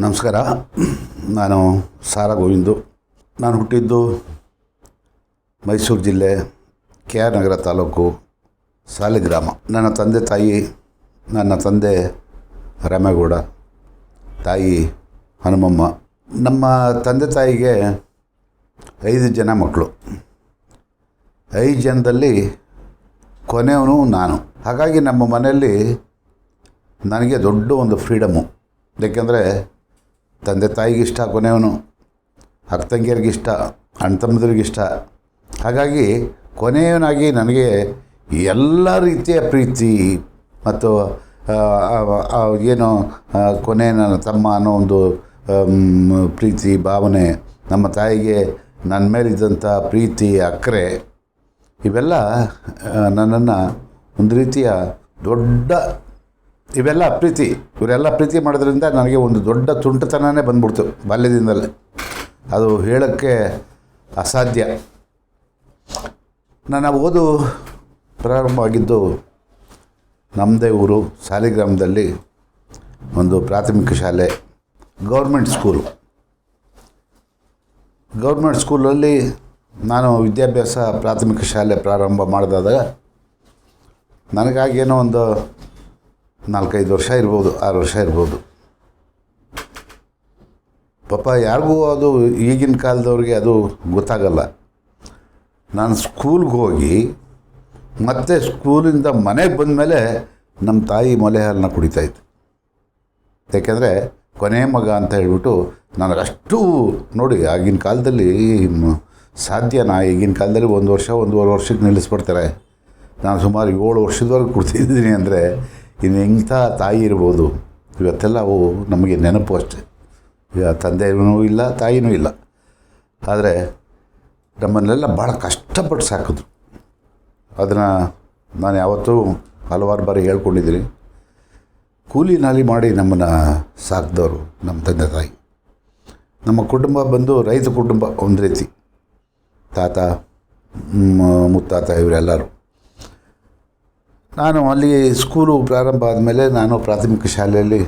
ನಮಸ್ಕಾರ. ನಾನು ಸಾರಾ ಗೋವಿಂದು. ನಾನು ಹುಟ್ಟಿದ್ದು ಮೈಸೂರು ಜಿಲ್ಲೆ ಕೆ ಆರ್ ನಗರ ತಾಲೂಕು ಸಾಲಿಗ್ರಾಮ ನನ್ನ ತಂದೆ ತಾಯಿ, ನನ್ನ ತಂದೆ ರಾಮೇಗೌಡ, ತಾಯಿ ಹನುಮಮ್ಮ. ನಮ್ಮ ತಂದೆ ತಾಯಿಗೆ ಐದು ಜನ ಮಕ್ಕಳು. ಐದು ಜನದಲ್ಲಿ ಕೊನೆಯವನು ನಾನು. ಹಾಗಾಗಿ ನಮ್ಮ ಮನೆಯಲ್ಲಿ ನನಗೆ ದೊಡ್ಡ ಒಂದು ಫ್ರೀಡಮು ಏಕೆಂದರೆ ತಂದೆ ತಾಯಿಗೆ ಇಷ್ಟ, ಕೊನೆಯವನು ಅಕ್ಕ ತಂಗಿಯರಿಗಿಷ್ಟ ಅಣ್ಣ ತಮ್ಮದ್ರಿಗಿಷ್ಟ ಹಾಗಾಗಿ ಕೊನೆಯವನಾಗಿ ನನಗೆ ಎಲ್ಲ ರೀತಿಯ ಪ್ರೀತಿ ಮತ್ತು ಏನು ಕೊನೆ ನನ್ನ ತಮ್ಮ ಅನ್ನೋ ಒಂದು ಪ್ರೀತಿ, ಭಾವನೆ ನಮ್ಮ ತಾಯಿಗೆ ನನ್ನ ಮೇಲಿದ್ದಂಥ ಪ್ರೀತಿ, ಅಕ್ಕರೆ ಇವೆಲ್ಲ ನನ್ನನ್ನು ಒಂದು ರೀತಿಯ ದೊಡ್ಡ ಇವೆಲ್ಲ ಪ್ರೀತಿ. ಇವರೆಲ್ಲ ಪ್ರೀತಿ ಮಾಡೋದ್ರಿಂದ ನನಗೆ ಒಂದು ದೊಡ್ಡ ತುಂಟತನನೇ ಬಂದ್ಬಿಡ್ತು ಬಾಲ್ಯದಿಂದಲೇ. ಅದು ಹೇಳೋಕ್ಕೆ ಅಸಾಧ್ಯ. ನನ್ನ ಓದು ಪ್ರಾರಂಭ ಆಗಿದ್ದು ನಮ್ಮದೇ ಊರು ಸಾಲಿಗ್ರಾಮದಲ್ಲಿ ಒಂದು ಪ್ರಾಥಮಿಕ ಶಾಲೆ, ಗೌರ್ಮೆಂಟ್ ಸ್ಕೂಲು. ಗೌರ್ಮೆಂಟ್ ಸ್ಕೂಲಲ್ಲಿ ನಾನು ವಿದ್ಯಾಭ್ಯಾಸ ಪ್ರಾಥಮಿಕ ಶಾಲೆ ಪ್ರಾರಂಭ ಮಾಡಿದಾಗ ನನಗಾಗೇನೋ ಒಂದು ನಾಲ್ಕೈದು ವರ್ಷ ಇರ್ಬೋದು, ಆರು ವರ್ಷ ಇರ್ಬೋದು. ಪಾಪ ಯಾರಿಗೂ ಅದು ಈಗಿನ ಕಾಲದವ್ರಿಗೆ ಅದು ಗೊತ್ತಾಗಲ್ಲ. ನಾನು ಸ್ಕೂಲ್ಗೆ ಹೋಗಿ, ಮತ್ತೆ ಸ್ಕೂಲಿಂದ ಮನೆಗೆ ಬಂದಮೇಲೆ ನಮ್ಮ ತಾಯಿ ಮೊಲೆ ಹಾಲನ್ನ ಕುಡಿತಾಯಿತ್ತು ಯಾಕೆಂದರೆ ಕೊನೆ ಮಗ ಅಂತ ಹೇಳ್ಬಿಟ್ಟು ನನಗಷ್ಟು ನೋಡಿ ಆಗಿನ ಕಾಲದಲ್ಲಿ ಸಾಧ್ಯನಾ ಈಗಿನ ಕಾಲದಲ್ಲಿ ಒಂದು ವರ್ಷ, ಒಂದೂವರೆ ವರ್ಷಕ್ಕೆ ನಿಲ್ಲಿಸ್ಬಿಡ್ತಾರೆ. ನಾನು ಸುಮಾರು ಏಳು ವರ್ಷದವರೆಗೆ ಕುಡ್ತಿದ್ದೀನಿ ಅಂದರೆ ಇನ್ನು ಎಂಥ ತಾಯಿ ಇರ್ಬೋದು. ಇವತ್ತೆಲ್ಲ ಅವು ನಮಗೆ ನೆನಪು ಅಷ್ಟೆ. ತಂದೆಯೂ ಇಲ್ಲ, ತಾಯಿನೂ ಇಲ್ಲ. ಆದರೆ ನಮ್ಮನ್ನೆಲ್ಲ ಭಾಳ ಕಷ್ಟಪಟ್ಟು ಸಾಕಿದ್ರು. ಅದನ್ನು ನಾನು ಯಾವತ್ತೂ ಹಲವಾರು ಬಾರಿ ಹೇಳ್ಕೊಂಡಿದ್ದೀನಿ. ಕೂಲಿ ನಾಲಿ ಮಾಡಿ ನಮ್ಮನ್ನು ಸಾಕಿದವರು ನಮ್ಮ ತಂದೆ ತಾಯಿ. ನಮ್ಮ ಕುಟುಂಬ ಬಂದು ರೈತ ಕುಟುಂಬ ಒಂದು ರೀತಿ. ತಾತ ಮುತ್ತಾತ ಇವರೆಲ್ಲರೂ. ನಾನು ಅಲ್ಲಿ ಸ್ಕೂಲು ಪ್ರಾರಂಭ ಆದಮೇಲೆ ನಾನು ಪ್ರಾಥಮಿಕ ಶಾಲೆಯಲ್ಲಿ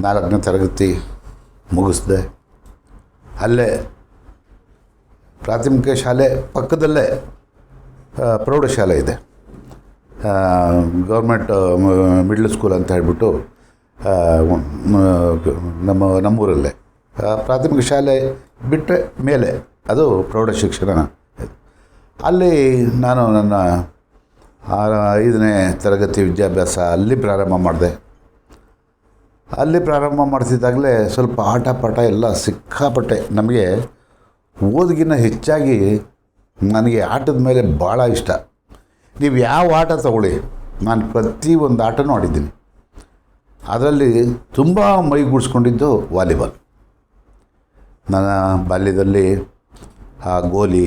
ನಾಲ್ಕನೇ ತರಗತಿ ಮುಗಿಸ್ದೆ. ಅಲ್ಲೇ ಪ್ರಾಥಮಿಕ ಶಾಲೆ ಪಕ್ಕದಲ್ಲೇ ಪ್ರೌಢಶಾಲೆ ಇದೆ. ಗೌರ್ಮೆಂಟ್ ಮಿಡ್ಲ್ ಸ್ಕೂಲ್ ಅಂತ ಹೇಳ್ಬಿಟ್ಟು ನಮ್ಮ, ನಮ್ಮೂರಲ್ಲೇ. ಪ್ರಾಥಮಿಕ ಶಾಲೆ ಬಿಟ್ಟರೆ ಮೇಲೆ ಅದು ಪ್ರೌಢ ಶಿಕ್ಷಣ. ಅಲ್ಲಿ ನಾನು ನನ್ನ ಐದನೇ ತರಗತಿ ವಿದ್ಯಾಭ್ಯಾಸ ಅಲ್ಲಿ ಪ್ರಾರಂಭ ಮಾಡಿದೆ. ಅಲ್ಲಿ ಪ್ರಾರಂಭ ಮಾಡ್ತಿದ್ದಾಗಲೇ ಸ್ವಲ್ಪ ಆಟ ಪಾಠ ಎಲ್ಲ ಸಿಕ್ಕಾಪಟ್ಟೆ. ನಮಗೆ ಓದಿಗಿನ ಹೆಚ್ಚಾಗಿ ನನಗೆ ಆಟದ ಮೇಲೆ ಭಾಳ ಇಷ್ಟ. ನೀವು ಯಾವ ಆಟ ತಗೊಳ್ಳಿ, ನಾನು ಪ್ರತಿ ಒಂದು ಆಟನೂ ಆಡಿದ್ದೀನಿ. ಅದರಲ್ಲಿ ತುಂಬ ಮೈಗೂಡಿಸ್ಕೊಂಡಿದ್ದು ವಾಲಿಬಾಲ್. ನನ್ನ ಬಾಲ್ಯದಲ್ಲಿ ಆ ಗೋಲಿ,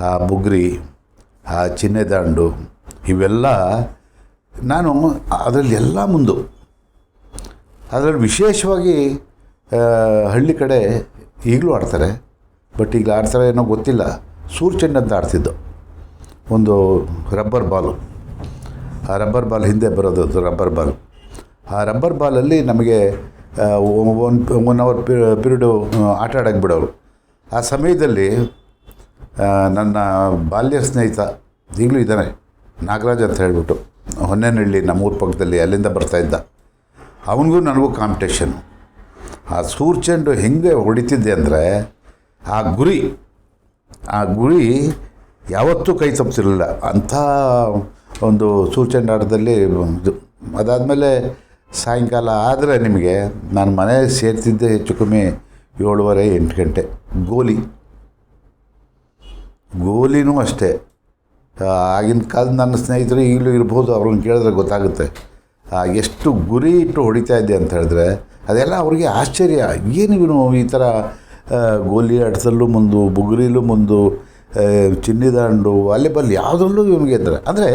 ಆ ಬುಗ್ರಿ ಆ ಚಿನ್ನೆದಾಂಡು ಇವೆಲ್ಲ ನಾನು ಅದರಲ್ಲಿ ಎಲ್ಲ ಮುಂದು. ಅದರಲ್ಲಿ ವಿಶೇಷವಾಗಿ ಹಳ್ಳಿ ಕಡೆ ಈಗಲೂ ಆಡ್ತಾರೆ, ಬಟ್ ಈಗ ಆಡ್ತಾರೆ ಏನೋ ಗೊತ್ತಿಲ್ಲ. ಸೂರ್ ಚೆಂಡು ಅಂತ ಆಡ್ತಿದ್ದು. ಒಂದು ರಬ್ಬರ್ ಬಾಲು. ಆ ರಬ್ಬರ್ ಬಾಲ್ ಹಿಂದೆ ಬರೋದು ರಬ್ಬರ್ ಬಾಲ್. ಆ ರಬ್ಬರ್ ಬಾಲಲ್ಲಿ ನಮಗೆ ಒನ್ ಒನ್ ಅವರ್ ಪೀರಿಯಡು ಆಟ ಆಡೋಕ್ಕೆ ಬಿಡೋರು. ಆ ಸಮಯದಲ್ಲಿ ನನ್ನ ಬಾಲ್ಯ ಸ್ನೇಹಿತ ಈಗಲೂ ಇದ್ದಾನೆ. ನಾಗರಾಜ್ ಅಂತ ಹೇಳಿಬಿಟ್ಟು. ಹೊನ್ನೇನಹಳ್ಳಿ ನಮ್ಮ ಊರ ಪಕ್ಕದಲ್ಲಿ ಅಲ್ಲಿಂದ ಬರ್ತಾಯಿದ್ದ ಅವನಿಗೂ ನನಗೂ ಕಾಂಪಿಟೇಷನ್ನು ಆ ಸೂರ್ಚೆಂಡು ಹೆಂಗೆ ಹೊಡಿತಿದ್ದೆ ಅಂದರೆ, ಆ ಗುರಿ ಆ ಗುರಿ ಯಾವತ್ತೂ ಕೈ ತಪ್ಪಿಸಿರಲಿಲ್ಲ. ಅಂಥ ಒಂದು ಸೂರ್ಚಂಡ ಆಟದಲ್ಲಿ ಇದು. ಅದಾದಮೇಲೆ ಸಾಯಂಕಾಲ ಆದರೆ ನಿಮಗೆ, ನಾನು ಮನೆ ಸೇರ್ತಿದ್ದೆ ಹೆಚ್ಚು ಕಮ್ಮಿ ಏಳುವರೆ ಎಂಟು ಗಂಟೆ. ಗೋಲಿ. ಗೋಲಿನೂ ಅಷ್ಟೇ. ಆಗಿನ ಕಾಲದ ನನ್ನ ಸ್ನೇಹಿತರು ಈಗಲೂ ಇರ್ಬೋದು, ಅವ್ರನ್ನ ಕೇಳಿದ್ರೆ ಗೊತ್ತಾಗುತ್ತೆ. ಎಷ್ಟು ಗುರಿ ಇಟ್ಟು ಹೊಡಿತಾ ಇದ್ದೆ ಅಂತ ಹೇಳಿದ್ರೆ, ಅದೆಲ್ಲ ಅವ್ರಿಗೆ ಆಶ್ಚರ್ಯ. ಏನು ಈ ಥರ ಗೋಲಿ ಆಟದಲ್ಲೂ ಮುಂದು, ಬುಗುರಿಲೂ ಮುಂದು ಚಿನ್ನಿದಾಂಡು ವಾಲಿಬಾಲ್ ಯಾವುದ್ರಲ್ಲೂ ಇವನಿಗೆ ಇದ್ದಾರೆ ಅಂದರೆ,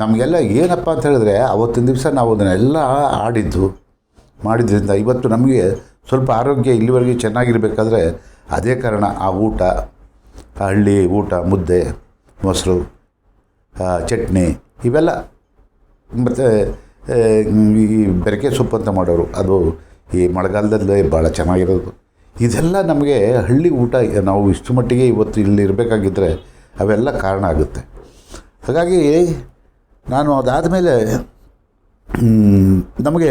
ನಮಗೆಲ್ಲ ಏನಪ್ಪ ಅಂತ ಹೇಳಿದ್ರೆ, ಅವತ್ತಿನ ದಿವಸ ನಾವು ಅದನ್ನೆಲ್ಲ ಆಡಿದ್ದು ಮಾಡಿದ್ದರಿಂದ ಇವತ್ತು ನಮಗೆ ಸ್ವಲ್ಪ ಆರೋಗ್ಯ ಇಲ್ಲಿವರೆಗೆ ಚೆನ್ನಾಗಿರಬೇಕಾದ್ರೆ, ಅದೇ ಕಾರಣ ಆ ಊಟ ಹಳ್ಳಿ ಊಟ, ಮುದ್ದೆ, ಮೊಸರು ಚಟ್ನಿ ಇವೆಲ್ಲ ಮತ್ತು ಈ ಬೆರಕೆ ಸೊಪ್ಪು ಅಂತ ಮಾಡೋರು. ಅದು ಈ ಮಳೆಗಾಲದಲ್ಲೇ ಭಾಳ ಚೆನ್ನಾಗಿರೋದು. ಇದೆಲ್ಲ ನಮಗೆ ಹಳ್ಳಿ ಊಟ, ನಾವು ಇಷ್ಟು ಮಟ್ಟಿಗೆ ಇವತ್ತು ಇಲ್ಲಿ ಇರಬೇಕಾಗಿದ್ದರೆ ಅವೆಲ್ಲ ಕಾರಣ ಆಗುತ್ತೆ. ಹಾಗಾಗಿ ನಾನು ಅದಾದಮೇಲೆ ನಮಗೆ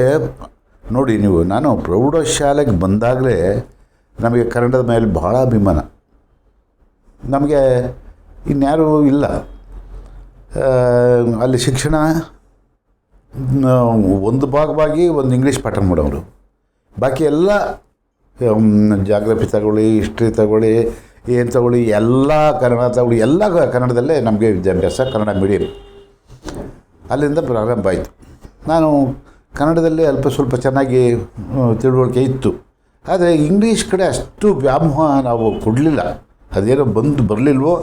ನೋಡಿ ನೀವು, ನಾನು ಪ್ರೌಢಶಾಲೆಗೆ ಬಂದಾಗಲೇ ನಮಗೆ ಕನ್ನಡದ ಮೇಲೆ ಭಾಳ ಅಭಿಮಾನ. ನಮಗೆ ಇನ್ಯಾರೂ ಇಲ್ಲ. ಅಲ್ಲಿ ಶಿಕ್ಷಣ ಒಂದು ಭಾಗವಾಗಿ ಒಂದು ಇಂಗ್ಲೀಷ್ ಪಾಠ ಮಾಡೋರು. ಬಾಕಿ ಎಲ್ಲ ಜಾಗ್ರಫಿ ತಗೊಳ್ಳಿ, ಹಿಸ್ಟ್ರಿ ತಗೊಳ್ಳಿ, ಏನು ತಗೊಳ್ಳಿ, ಎಲ್ಲ ಕನ್ನಡ ತಗೊಳ್ಳಿ, ಎಲ್ಲ ಕನ್ನಡದಲ್ಲೇ ನಮಗೆ ವಿದ್ಯಾಭ್ಯಾಸ, ಕನ್ನಡ ಮೀಡಿಯಂ. ಅಲ್ಲಿಂದ ಪ್ರಾರಂಭ ಆಯಿತು. ನಾನು ಕನ್ನಡದಲ್ಲಿ ಅಲ್ಪ ಸ್ವಲ್ಪ ಚೆನ್ನಾಗಿ ತಿಳುವಳಿಕೆ ಇತ್ತು. ಆದರೆ ಇಂಗ್ಲೀಷ್ ಕಡೆ ಅಷ್ಟು ವ್ಯಾಮೋಹ ನಾವು ಕೊಡಲಿಲ್ಲ. ಅದೇನೋ ಬಂದು ಬರಲಿಲ್ವೋ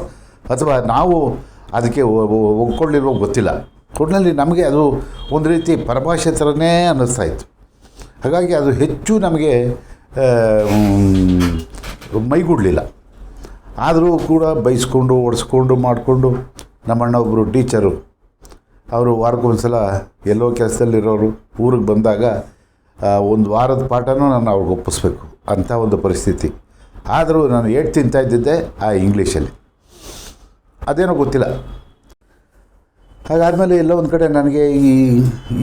ಅಥವಾ ನಾವು ಅದಕ್ಕೆ ಒಗ್ಕೊಳ್ಳಿಲ್ವೋ ಗೊತ್ತಿಲ್ಲ. ಒಟ್ಟಿನಲ್ಲಿ ನಮಗೆ ಅದು ಒಂದು ರೀತಿ ಪರಭಾಷೆ ಥರನೇ ಅನ್ನಿಸ್ತಾ ಇತ್ತು. ಹಾಗಾಗಿ ಅದು ಹೆಚ್ಚು ನಮಗೆ ಮೈಗೂಡಲಿಲ್ಲ. ಆದರೂ ಕೂಡ ಬೈಸ್ಕೊಂಡು, ಓಡಿಸ್ಕೊಂಡು, ಮಾಡಿಕೊಂಡು ನಮ್ಮಣ್ಣ ಒಬ್ಬರು ಟೀಚರು, ಅವರು ವಾರಕ್ಕೊಂದ್ಸಲ ಎಲ್ಲೋ ಕೆಲಸದಲ್ಲಿರೋರು ಊರಿಗೆ ಬಂದಾಗ ಒಂದು ವಾರದ ಪಾಠನೂ ನಾನು ಅವ್ರಿಗೆ ಒಪ್ಪಿಸ್ಬೇಕು ಅಂಥ ಒಂದು ಪರಿಸ್ಥಿತಿ. ಆದರೂ ನಾನು ಏಟ್ ತಿಂತಾ ಇದ್ದಿದ್ದೆ ಆ ಇಂಗ್ಲೀಷಲ್ಲಿ. ಅದೇನೋ ಗೊತ್ತಿಲ್ಲ. ಹಾಗಾದಮೇಲೆ ಎಲ್ಲೋ ಒಂದು ಕಡೆ ನನಗೆ ಈ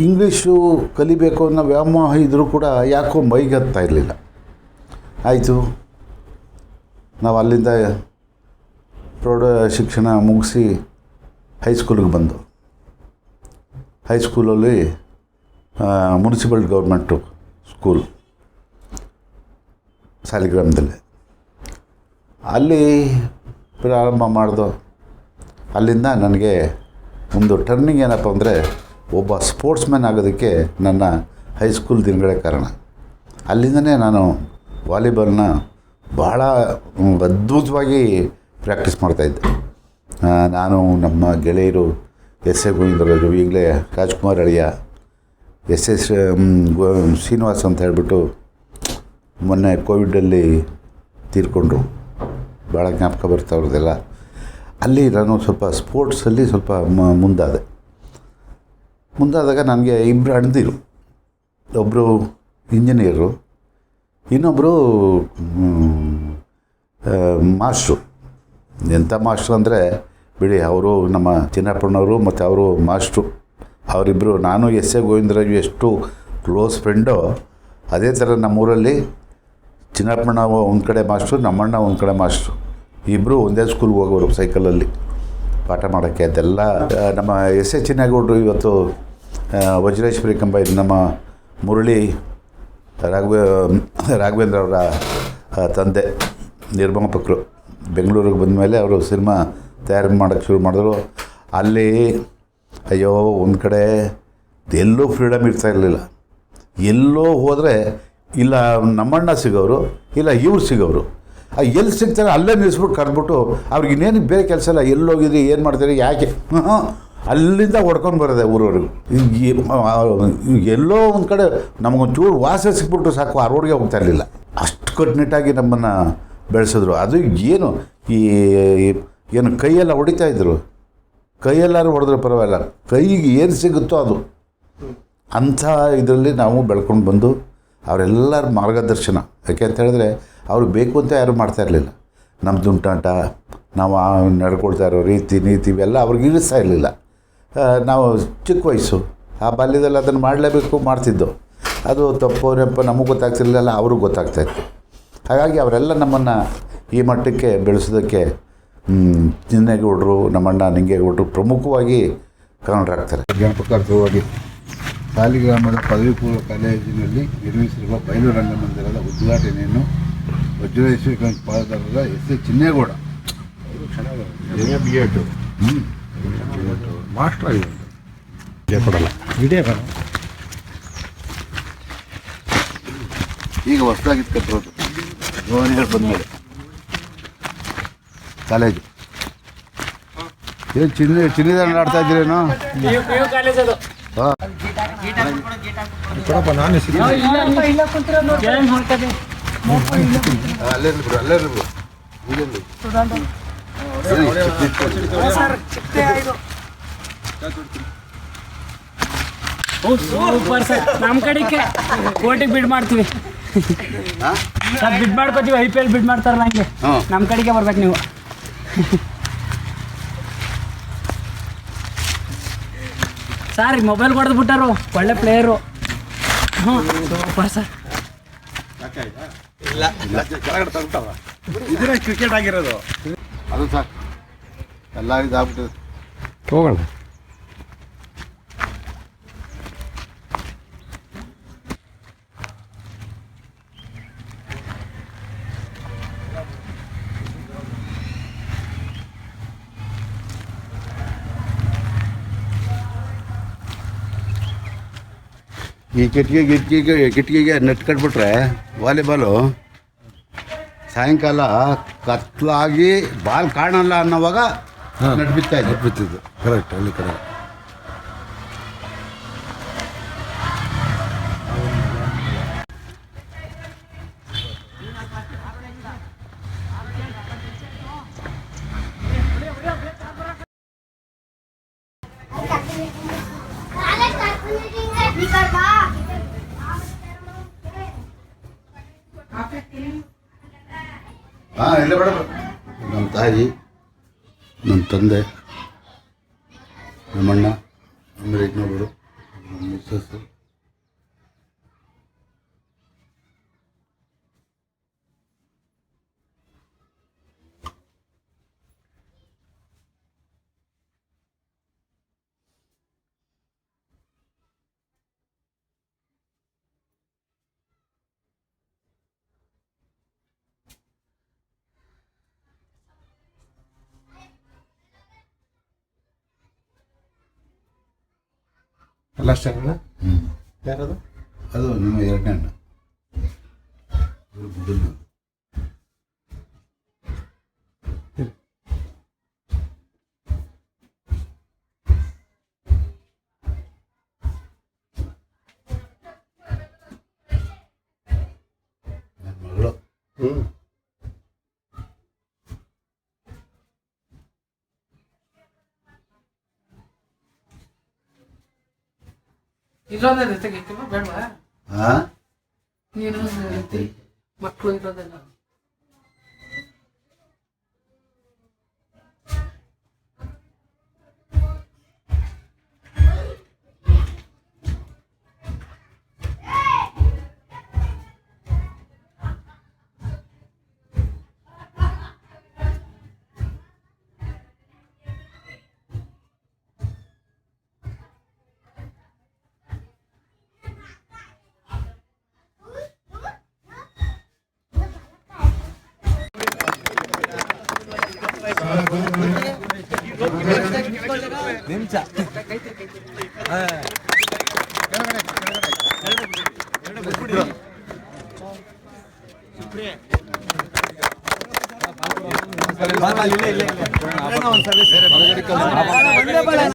ಇಂಗ್ಲೀಷು ಕಲಿಬೇಕು ಅನ್ನೋ ವ್ಯಾಮೋಹ ಇದ್ದರೂ ಕೂಡ ಯಾಕೋ ಮೈಗೆ ಹತ್ತಾ ಇರಲಿಲ್ಲ. ಆಯಿತು. ನಾವು ಅಲ್ಲಿಂದ ಪ್ರೌಢ ಶಿಕ್ಷಣ ಮುಗಿಸಿ ಹೈಸ್ಕೂಲಿಗೆ ಬಂದು. ಹೈಸ್ಕೂಲಲ್ಲಿ ಮುನ್ಸಿಪಲ್ ಗೌರ್ಮೆಂಟು ಸ್ಕೂಲ್, ಸಾಲಿಗ್ರಾಮದಲ್ಲಿ. ಅಲ್ಲಿ ಪ್ರಾರಂಭ ಮಾಡಿದ್ರು ಅಲ್ಲಿಂದ ನನಗೆ ಒಂದು ಟರ್ನಿಂಗ್ ಏನಪ್ಪ ಅಂದರೆ ಒಬ್ಬ ಸ್ಪೋರ್ಟ್ಸ್ಮ್ಯಾನ್ ಆಗೋದಕ್ಕೆ ನನ್ನ ಹೈಸ್ಕೂಲ್ ದಿನಗಳೇ ಕಾರಣ. ಅಲ್ಲಿಂದನೇ ನಾನು ವಾಲಿಬಾಲ್ನ ಭಾಳ ಅದ್ಭುತವಾಗಿ ಪ್ರಾಕ್ಟೀಸ್ ಮಾಡ್ತಾಯಿದ್ದೆ ನಾನು ನಮ್ಮ ಗೆಳೆಯರು ಎಸ್ ಎ ಗೋವಿಂದರಾಜು, ಈಗಲೇ ರಾಜ್ಕುಮಾರ್ ಅಳಿಯ, ಎಸ್ ಎಸ್ ಶ್ರೀನಿವಾಸ್ ಅಂತ ಹೇಳಿಬಿಟ್ಟು ಮೊನ್ನೆ ಕೋವಿಡಲ್ಲಿ ತೀರ್ಕೊಂಡ್ರು. ಭಾಳ ಜ್ಞಾಪಕ ಬರ್ತಾ ಅವ್ರದ್ದೆಲ್ಲ. ಅಲ್ಲಿ ನಾನು ಸ್ವಲ್ಪ ಸ್ಪೋರ್ಟ್ಸಲ್ಲಿ ಸ್ವಲ್ಪ ಮುಂದಾದೆ. ಮುಂದಾದಾಗ ನನಗೆ ಇಬ್ಬರು ಅಣ್ದಿರು ಒಬ್ಬರು ಇಂಜಿನಿಯರು ಇನ್ನೊಬ್ಬರು ಮಾಸ್ಟ್ರು ಎಂಥ ಮಾಸ್ಟ್ರು ಅಂದರೆ, ಬಿಡಿ ಅವರು ನಮ್ಮ ಚಿನ್ನಪ್ಪಣ್ಣವರು ಮತ್ತು ಅವರು ಮಾಸ್ಟ್ರು ಅವರಿಬ್ಬರು ನಾನು ಎಸ್ ಎ ಗೋವಿಂದರಾಜು ಎಷ್ಟು ಕ್ಲೋಸ್ ಫ್ರೆಂಡೋ ಅದೇ ಥರ ನಮ್ಮೂರಲ್ಲಿ ಚಿನ್ನಪ್ಪಣ್ಣ ಒಂದು ಕಡೆ ಮಾಸ್ಟ್ರು ನಮ್ಮಣ್ಣ ಒಂದು ಕಡೆ ಮಾಸ್ಟ್ರು ಇಬ್ಬರು ಒಂದೇ ಸ್ಕೂಲ್ಗೆ ಹೋಗೋರು ಸೈಕಲಲ್ಲಿ ಪಾಠ ಮಾಡೋಕ್ಕೆ, ಅದೆಲ್ಲ ನಮ್ಮ ಎಸ್ ಎ ಚಿನ್ನಗೌಡರು ಇವತ್ತು ವಜ್ರೇಶ್ವರಿ ಕಂಬ, ಇದು ನಮ್ಮ ಮುರಳಿ ರಾಘವೇ, ರಾಘವೇಂದ್ರ ಅವರ ತಂದೆ, ನಿರ್ಮಾಪಕರು. ಬೆಂಗಳೂರಿಗೆ ಬಂದ ಮೇಲೆ ಅವರು ಸಿನಿಮಾ ತಯಾರು ಮಾಡೋಕ್ಕೆ ಶುರು ಮಾಡಿದ್ರು. ಅಲ್ಲಿ, ಅಯ್ಯೋ, ಒಂದು ಕಡೆ ಎಲ್ಲೂ ಫ್ರೀಡಮ್ ಇರ್ತಾ ಇರಲಿಲ್ಲ. ಎಲ್ಲೋ ಹೋದರೆ, ಇಲ್ಲ ನಮ್ಮಣ್ಣ ಸಿಗೋರು, ಇಲ್ಲ ಇವ್ರು ಸಿಗೋರು. ಎಲ್ಲಿ ಸಿಗ್ತಾರೆ ಅಲ್ಲೇ ನಿಲ್ಲಿಸ್ಬಿಟ್ಟು ಕರೆದ್ಬಿಟ್ಟು ಅವ್ರಿಗೆ ಇನ್ನೇನು ಬೇರೆ ಕೆಲಸ ಇಲ್ಲ, ಎಲ್ಲೋಗಿದ್ರಿ, ಏನು ಮಾಡ್ತೀರಿ, ಯಾಕೆ? ಅಲ್ಲಿಂದ ಹೊಡ್ಕೊಂಡು ಬರೋದೆ ಊರವ್ರಿಗೆ ಆ- ಎಲ್ಲೋ ಒಂದು ಕಡೆ ನಮಗೊಂಚೂರು ವಾಸ ಸಿಕ್ಬಿಟ್ಟು ಸಾಕು, ಆ ರೋಡ್ಗೆ ಹೋಗ್ತಾ ಇರಲಿಲ್ಲ. ಅಷ್ಟು ಕಟ್ಟುನಿಟ್ಟಾಗಿ ನಮ್ಮನ್ನು ಬೆಳೆಸಿದ್ರು. ಅದು ಏನು ಈ, ಏನು ಕೈಯೆಲ್ಲ ಹೊಡಿತಾ ಇದ್ರು? ಕೈಯೆಲ್ಲಾರು ಹೊಡೆದ್ರೆ ಪರವಾಗಿಲ್ಲ. ಕೈಗೆ ಏನು ಸಿಗುತ್ತೋ ಅದು. ಅಂಥ ಇದರಲ್ಲಿ ನಾವು ಬೆಳ್ಕೊಂಡು ಬಂದು ಅವರೆಲ್ಲರ ಮಾರ್ಗದರ್ಶನ. ಯಾಕೆ ಅಂತ ಹೇಳಿದ್ರೆ ಅವರು ಬೇಕು ಅಂತ ಯಾರು ಮಾಡ್ತಾ ಇರಲಿಲ್ಲ. ನಮ್ಮ ದುಂಟಾಟ, ನಾವು ನಡ್ಕೊಳ್ತಾ ಇರೋ ರೀತಿ ನೀತಿ ಇವೆಲ್ಲ ಅವ್ರಿಗೆ ಇಳಿಸ್ತಾ ಇರಲಿಲ್ಲ. ನಾವು ಚಿಕ್ಕ ವಯಸ್ಸು, ಆ ಬಾಲ್ಯದಲ್ಲಿ ಅದನ್ನು ಮಾಡಲೇಬೇಕು ಮಾಡ್ತಿದ್ದು. ಅದು ತಪ್ಪು ನೆಪ ನಮಗೆ ಗೊತ್ತಾಗ್ತಿರ್ಲಿಲ್ಲ ಗೊತ್ತಾಗ್ತಾ ಗೊತ್ತಾಗ್ತಾಯಿತ್ತು ಹಾಗಾಗಿ ಅವರೆಲ್ಲ ನಮ್ಮನ್ನು ಈ ಮಟ್ಟಕ್ಕೆ ಬೆಳೆಸೋದಕ್ಕೆ ಚಿನ್ನೇಗೌಡರು ನಮ್ಮಣ್ಣ ನಿಂಗೇಗೌಡರು ಪ್ರಮುಖವಾಗಿ ಕಾರಣರಾಗ್ತಾರೆ. ಜ್ಞಾಪಕಾರ್ಥವಾಗಿ ಸಾಲಿಗ್ರಾಮದ ಪದವಿ ಪೂರ್ವ ಕಾಲೇಜಿನಲ್ಲಿ ನಿರ್ಮಿಸಿರುವ ಬಯಲು ರಂಗಮಂದಿರದ ಉದ್ಘಾಟನೆಯನ್ನು ವಜ್ರೇಶ್ವರಿ ಕಾಲೇಜ್ ಪಾಲುದಾರರ S A Chinnegowda. B Ed master ಆಗಿದೆ ವಿಜಯ ಕೊಡಲ್ಲ ವಿಡಿಯೋ ಈಗ ಹೊಸದಾಗಿ ಕಟ್ಟಿರೋದು. ಧೋನಿಗಳು ಬಂದಮೇಲೆ. ಕಾಲೇಜು. ಏನು ಚಿನ್ನ ಚಿನ್ನದಾಂಡ ಆಡ್ತಾ ಇದ್ದೀರೇನೋ? ಕೊಡಪ್ಪ ನಾನು ಸೂಪರ್ ಸರ್ ನಮ್ಮ ಕಡೆಗೆ ಕೋಟಿಗೆ ಬಿಡ್ ಮಾಡ್ತೀವಿ ಸರ್ ಬಿಡ್ ಮಾಡ್ಕೋತೀವಿ ಐ ಪಿ ಎಲ್ ಬಿಡ್ ಮಾಡ್ತಾರಲ್ಲ ಹಂಗೆ ನಮ್ಮ ಕಡೆಗೆ ಬರ್ಬೇಕು ನೀವು ಸರ್ ಈಗ ಮೊಬೈಲ್ ಕೊಡ್ದು ಬಿಟ್ಟಾರು ಒಳ್ಳೆ ಪ್ಲೇಯರು ಹ್ಞೂ ಸೂಪರ್ ಸರ್ ಇದನ್ನ ಕ್ರಿಕೆಟ್ ಆಗಿರೋದು. ಅದು ಸರ್ ಎಲ್ಲ ಇದಾಗ್ಬಿಟ್ಟಿದೆ. ಹೋಗೋಣ. ಈ ಕಿಟಕಿ ಕಿಟಕಿಗೆ ಕಿಟಕಿಗೆ ನೆಟ್ ಕಟ್ಬಿಟ್ರೆ ವಾಲಿಬಾಲು ಸಾಯಂಕಾಲ ಕತ್ಲಾಗಿ ಬಾಲ್ ಕಾಣಲ್ಲ ಅನ್ನೋವಾಗ ನೆಟ್ ಬಿತ್ತಾ ಇದೆ. ಬಿತ್ತಿದ್ದು ಕರೆಕ್ಟ್ ಹಳ್ಳಿ ಕಡೆ ನಮ್ಮ ತಾಯಿ ನಮ್ಮ ತಂದೆ ನಮ್ಮಣ್ಣ ನಮ್ಮ ಯಜಮಾನರು ನಮ್ಮ ಮಿಸ್ಸಸ್ಸು ಎಲ್ಲ ಅಷ್ಟೇ ಯಾರದು ಅದು ನಿಮ್ಮ ಎರಡನೇ ಅಣ್ಣ ಇವ್ರು ಮೊದಲನೇ. ನನ್ನ ಮಗಳು ಹ್ಞೂ ಇರೋದೇ ತೆಗಿತೀವ ಬೇಡವಾ ನೀನು ಮಕ್ಕಳು ಇರೋದೆಲ್ಲ 给你